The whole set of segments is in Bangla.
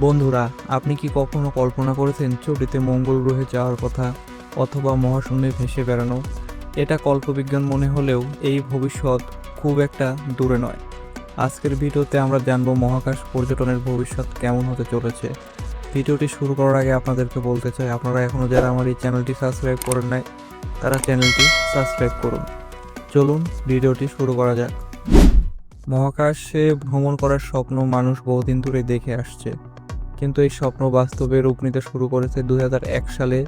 বন্ধুরা, আপনি কি কখনো কল্পনা করেছেন ছবিতে মঙ্গল গ্রহে যাওয়ার কথা অথবা মহাশূন্যে ভেসে বেড়ানো? এটা কল্পবিজ্ঞান মনে হলেও এই ভবিষ্যৎ খুব একটা দূরে নয়। আজকের ভিডিওতে আমরা জানব মহাকাশ পর্যটনের ভবিষ্যৎ কেমন হতে চলেছে। ভিডিওটি শুরু করার আগে আপনাদেরকে বলতে চাই, আপনারা এখনও যারা আমার এই চ্যানেলটি সাবস্ক্রাইব করেন নাই, তারা চ্যানেলটি সাবস্ক্রাইব করুন। চলুন ভিডিওটি শুরু করা যাক। মহাকাশে ভ্রমণ করার স্বপ্ন মানুষ বহুদিন ধরে দেখে আসছে। কিন্তু এই স্বপ্ন বাস্তবে রূপ নিতে শুরু করেছে দু হাজার এক সালে,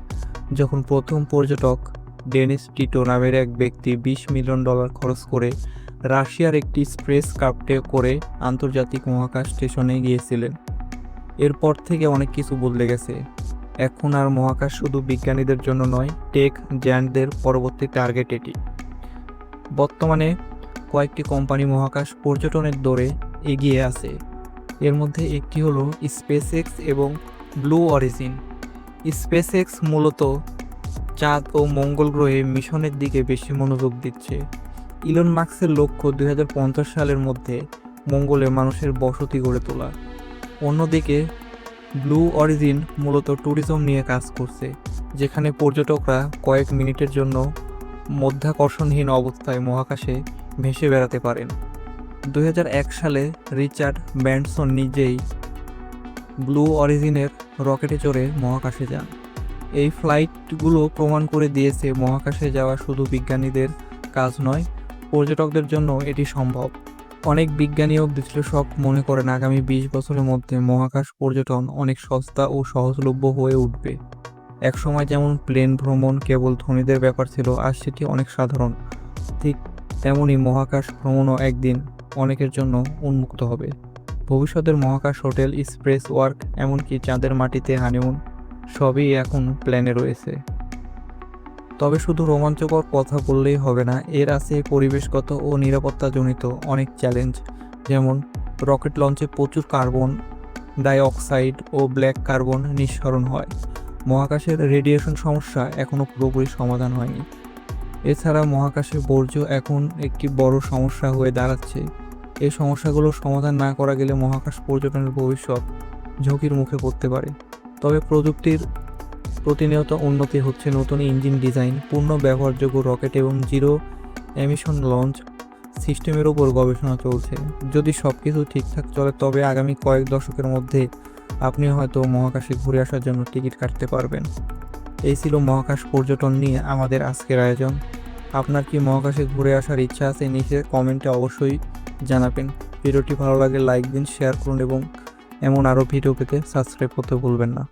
যখন প্রথম পর্যটক ডেনিস টিটো নামের এক ব্যক্তি বিশ মিলিয়ন ডলার খরচ করে রাশিয়ার একটি স্পেস ক্রাফটে করে আন্তর্জাতিক মহাকাশ স্টেশনে গিয়েছিলেন। এরপর থেকে অনেক কিছু বদলে গেছে। এখন আর মহাকাশ শুধু বিজ্ঞানীদের জন্য নয়, টেক জ্যান্টদের পরবর্তী টার্গেট এটি। বর্তমানে কয়েকটি কোম্পানি মহাকাশ পর্যটনের দৌড়ে এগিয়ে আছে। এর মধ্যে একটি হলো স্পেসএক্স এবং ব্লু অরিজিন স্পেসএক্স মূলত চাঁদ ও মঙ্গল গ্রহে মিশনের দিকে বেশি মনোযোগ দিচ্ছে। ইলন মার্কসের লক্ষ্য দুই হাজার পঞ্চাশ সালের মধ্যে মঙ্গলে মানুষের বসতি গড়ে তোলা। অন্যদিকে ব্লু অরিজিন মূলত ট্যুরিজম নিয়ে কাজ করছে, যেখানে পর্যটকরা কয়েক মিনিটের জন্য মধ্যাকর্ষণহীন অবস্থায় মহাকাশে ভেসে বেড়াতে পারেন। দু হাজার এক সালে রিচার্ড ব্যান্ডসন নিজেই ব্লু অরিজিনের রকেটে চড়ে মহাকাশে যান। এই ফ্লাইটগুলো প্রমাণ করে দিয়েছে মহাকাশে যাওয়া শুধু বিজ্ঞানীদের কাজ নয়, পর্যটকদের জন্য এটি সম্ভব। অনেক বিজ্ঞানী ও বিশ্লেষক মনে করেন আগামী বিশ বছরের মধ্যে মহাকাশ পর্যটন অনেক সস্তা ও সহজলভ্য হয়ে উঠবে। একসময় যেমন প্লেন ভ্রমণ কেবল ধনীদের ব্যাপার ছিল আজ সেটি অনেক সাধারণ। ঠিক তেমনই মহাকাশ ভ্রমণও একদিন অনেকের জন্য উন্মুক্ত হবে। ভবিষ্যতের মহাকাশ হোটেল স্প্রেস ওয়ার্ক, এমনকি চাঁদের মাটিতে হানিমুন, সবই এখন প্ল্যানে রয়েছে। তবে শুধু রোমাঞ্চকর কথা বললেই হবে না, এর আছে পরিবেশগত ও নিরাপত্তাজনিত অনেক চ্যালেঞ্জ যেমন রকেট লঞ্চে প্রচুর কার্বন ডাইঅক্সাইড ও ব্ল্যাক কার্বন নিঃসরণ হয়। মহাকাশের রেডিয়েশন সমস্যা এখনও পুরোপুরি সমাধান হয়নি। এছাড়া মহাকাশে বর্জ্য এখন একটি বড় সমস্যা হয়ে দাঁড়াচ্ছে। এই সমস্যাগুলোর সমাধান না করা গেলে মহাকাশ পর্যটনের ভবিষ্যৎ ঝুঁকির মুখে পড়তে পারে। তবে প্রযুক্তির প্রতিনিয়ত উন্নতি হচ্ছে নতুন ইঞ্জিন ডিজাইন, পূর্ণ ব্যবহারযোগ্য রকেট এবং জিরো এমিশন লঞ্চ সিস্টেমের উপর গবেষণা চলছে। যদি সব কিছু ঠিকঠাক চলে, তবে আগামী কয়েক দশকের মধ্যে আপনি হয়তো মহাকাশে ঘুরে আসার জন্য টিকিট কাটতে পারবেন। এই ছিল মহাকাশ পর্যটন নিয়ে আমাদের আজকের আয়োজন। আপনার কি মহাকাশে ঘুরে আসার ইচ্ছা আছে নিচে কমেন্টে অবশ্যই জানাবেন। ভিডিওটি ভালো লাগে লাইক দিন শেয়ার করুন এবং এমন আরও ভিডিও পেতে সাবস্ক্রাইব করতে ভুলবেন না।